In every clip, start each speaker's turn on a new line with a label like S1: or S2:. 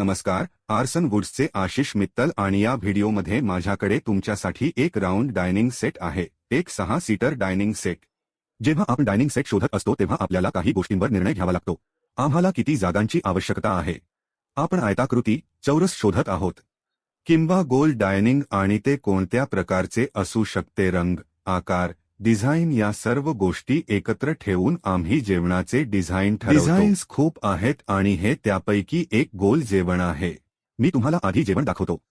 S1: नमस्कार आर्सन वुड्सचे आशिष मित्तल आणि या व्हिडिओमध्ये माझ्याकडे तुमच्यासाठी एक राऊंड डायनिंग सेट आहे एक सहा सीटर डायनिंग सेट. जेव्हा आपण डायनिंग सेट शोधत असतो तेव्हा आपल्याला काही गोष्टींवर निर्णय घ्यावा लागतो. आम्हाला किती जागांची आवश्यकता आहे? आपण आयताकृती चौरस शोधत आहोत. किंवा गोल डायनिंग आणि ते कोणत्या प्रकारचे असू शकते? रंग आकार डिझाईन या सर्व गोष्टी एकत्र ठेवून आम्ही जेवणाचे डिझाईन डिझाईन्स खूप आहेत आणि हे त्यापैकी एक गोल जेवण आहे. मी तुम्हाला आधी जेवण दाखवतो.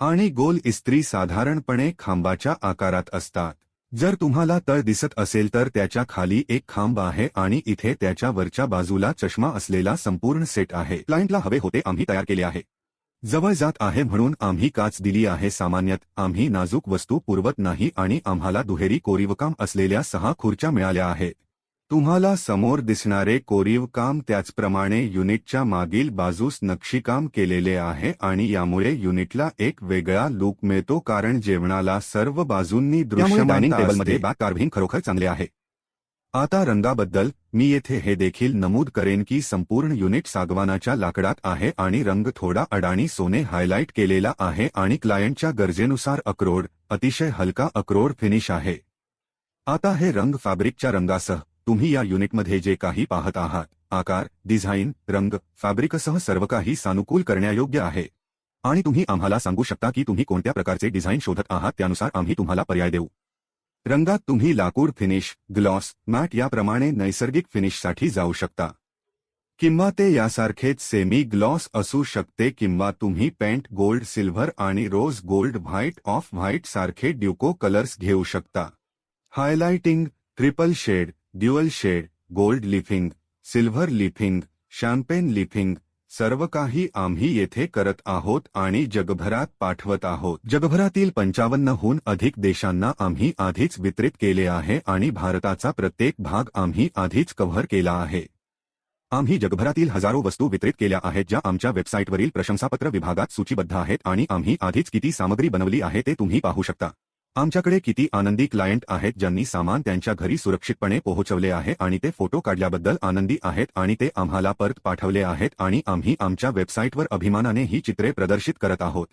S1: आणि गोल इस्त्री साधारणपणे खांबाच्या आकारात असतात. जर तुम्हाला तळ दिसत असेल तर त्याच्याखाली एक खांब आहे आणि इथे त्याच्या वरच्या बाजूला चष्मा असलेला संपूर्ण सेट आहे. क्लायंटला हवे होते आम्ही तयार केले आहे. जवळ जात आहे म्हणून आम्ही काच दिली आहे. सामान्यतः आम्ही नाजूक वस्तू पुरवत नाही आणि आम्हाला दुहेरी कोरीवकाम असलेल्या सहा खुर्च्या मिळाल्या आहेत. तुम्हाला समोर दिसणारे कोरीवकाम त्याचप्रमाणे युनिटच्या मागील बाजूस नक्षीकाम केलेले आहे आणि यामुळे युनिटला एक वेगळा लुक मिळतो कारण जेवणाला सर्व बाजूंनी दृश्य डायनिंग टेबलमध्ये बॅक कार्व्हिंग खरोखर चांगले आहे. आता रंगाबद्दल मी येथे हे देखील नमूद करेन की संपूर्ण युनिट सागवानाच्या लाकडात आहे आणि रंग थोडा अडाणी सोने हायलाइट केलेला आहे आणि क्लायंटच्या गरजेनुसार अक्रोड अतिशय हलका अक्रोड फिनिश आहे. आता हे रंग फॅब्रिकच्या रंगासह तुम्ही या युनिटमध्ये जे काही पाहत आहात आकार डिझाईन रंग फॅब्रिकसह सर्व काही सानुकूल करण्यायोग्य आहे. आणि तुम्ही आम्हाला सांगू शकता की तुम्ही कोणत्या प्रकारचे डिझाईन शोधत आहात त्यानुसार आम्ही तुम्हाला पर्याय देऊ. रंगात तुम्ही लाकूड फिनिश ग्लॉस मॅट याप्रमाणे नैसर्गिक फिनिशसाठी जाऊ शकता. किंवा ते यासारखेच सेमी ग्लॉस असू शकते किंवा तुम्ही पेंट गोल्ड सिल्व्हर आणि rose gold white off white सारखे ड्युको कलर्स घेऊ शकता. Highlighting triple shade dual shade gold leafing silver leafing champagne leafing सर्व काही आम्ही येथे करत आहोत आणि जगभरात पाठवत आहोत. जगभरातील पंचावन्नहून अधिक देशांना आम्ही आधीच वितरित केले आहे आणि भारताचा प्रत्येक भाग आम्ही आधीच कव्हर केला आहे. आम्ही जगभरातील हजारो वस्तू वितरित केल्या आहेत ज्या आमच्या वेबसाईटवरील प्रशंसापत्र विभागात सूचीबद्ध आहेत आणि आम्ही आधीच किती सामग्री बनवली आहे ते तुम्ही पाहू शकता. आमच्याकडे किती आनंदी क्लायंट आहेत ज्यांनी सामान त्यांच्या घरी सुरक्षितपणे पोहोचवले आहे आणि ते फोटो काढल्याबद्दल आनंदी आहेत आणि ते आम्हाला परत पाठवले आहेत आणि आम्ही आमच्या वेबसाईटवर अभिमानाने ही चित्रे प्रदर्शित करत आहोत.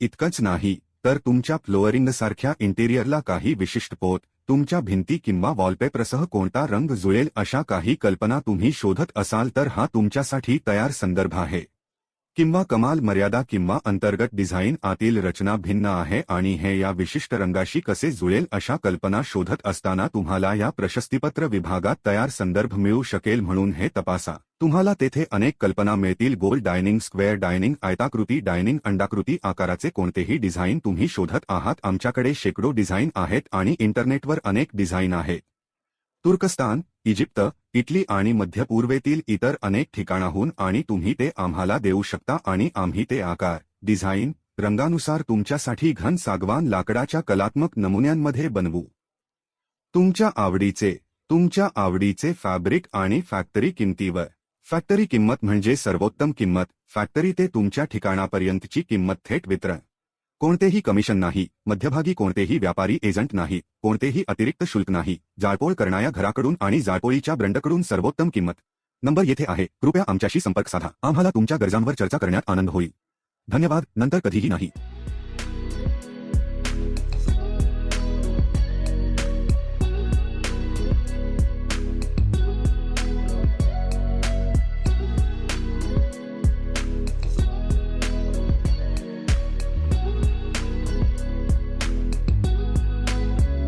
S1: इतकंच नाही तर तुमच्या फ्लोअरिंगसारख्या इंटेरियरला काही विशिष्ट पोत तुमच्या भिंती किंवा वॉलपेपरसह कोणता रंग जुळेल अशा काही कल्पना तुम्ही शोधत असाल तर हा तुमच्यासाठी तयार संदर्भ आहे. किंवा कमाल मर्यादा किंवा अंतर्गत डिझाईन आतील रचना भिन्न आहे आणि हे या विशिष्ट रंगाशी कसे जुळेल अशा कल्पना शोधत असताना तुम्हाला या प्रशस्तीपत्र विभागात तयार संदर्भ मिळू शकेल म्हणून हे तपासा. तुम्हाला तेथे अनेक कल्पना मिळतील. गोल डायनिंग स्क्वेअर डायनिंग आयताकृती डायनिंग अंडाकृती आकाराचे कोणतेही डिझाईन तुम्ही शोधत आहात. आमच्याकडे शेकडो डिझाईन आहेत आणि इंटरनेटवर अनेक डिझाईन आहेत. तुर्कस्तान इजिप्त इटली आणि मध्य पूर्वेतील इतर अनेक ठिकाणाहून आणि तुम्ही ते आम्हाला देऊ शकता आणि आम्ही ते आकार डिझाईन रंगानुसार तुमच्यासाठी घन सागवान लाकडाच्या कलात्मक नमुन्यांमध्ये बनवू. तुमच्या आवडीचे तुमच्या आवडीचे फॅब्रिक आणि फॅक्टरी किंमतीवर. फॅक्टरी किंमत म्हणजे सर्वोत्तम किंमत फॅक्टरी ते तुमच्या ठिकाणापर्यंतची किंमत थेट वितरण. कोणतेही कमिशन नाही मध्यभागी कोणतेही व्यापारी एजंट नाही कोणतेही अतिरिक्त शुल्क नाही जाळपोळ करणाऱ्या घराकडून आणि जाळपोळीच्या ब्रँडकडून सर्वोत्तम किंमत. नंबर येथे आहे. कृपया आमच्याशी संपर्क साधा. आम्हाला तुमच्या गरजांवर चर्चा करण्यात आनंद होईल. धन्यवाद. नंतर कधीही नाही.